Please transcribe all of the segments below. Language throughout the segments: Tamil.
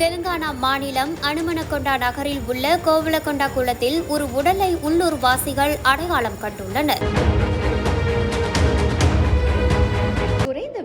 தெலுங்கானா மாநிலம் அனுமனகொண்டா நகரில் உள்ள கோவிலகொண்டா குளத்தில் ஒரு உடலை உள்ளூர் வாசிகள் அடையாளம் கண்டுள்ளனர்.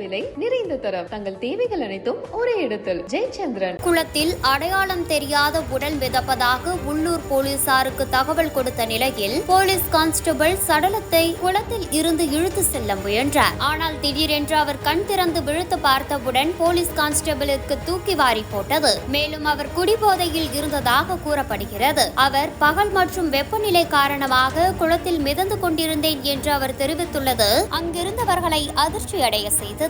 விலை நிறைந்த தரம். தங்கள் தேவைகள் அனைத்தும் ஒரே இடத்தில். ஜெயச்சந்திரன். குளத்தில் அடையாளம் தெரியாத உடல் மிதப்பதாக உள்ளூர் போலீசாருக்கு தகவல் கொடுத்த நிலையில் போலீஸ் கான்ஸ்டபிள் சடலத்தை குளத்தில் இருந்து இழுத்து செல்ல முயன்றார். ஆனால் திடீரென்று அவர் கண் திறந்து விழுத்து பார்த்தவுடன் போலீஸ் கான்ஸ்டபிளுக்கு தூக்கி வாரி போட்டது. மேலும் அவர் குடிபோதையில் இருந்ததாக கூறப்படுகிறது. அவர் பகல் மற்றும் வெப்பநிலை காரணமாக குளத்தில் மிதந்து கொண்டிருந்தேன் என்று அவர் தெரிவித்துள்ளது. அங்கிருந்தவர்களை அதிர்ச்சியடைய செய்தது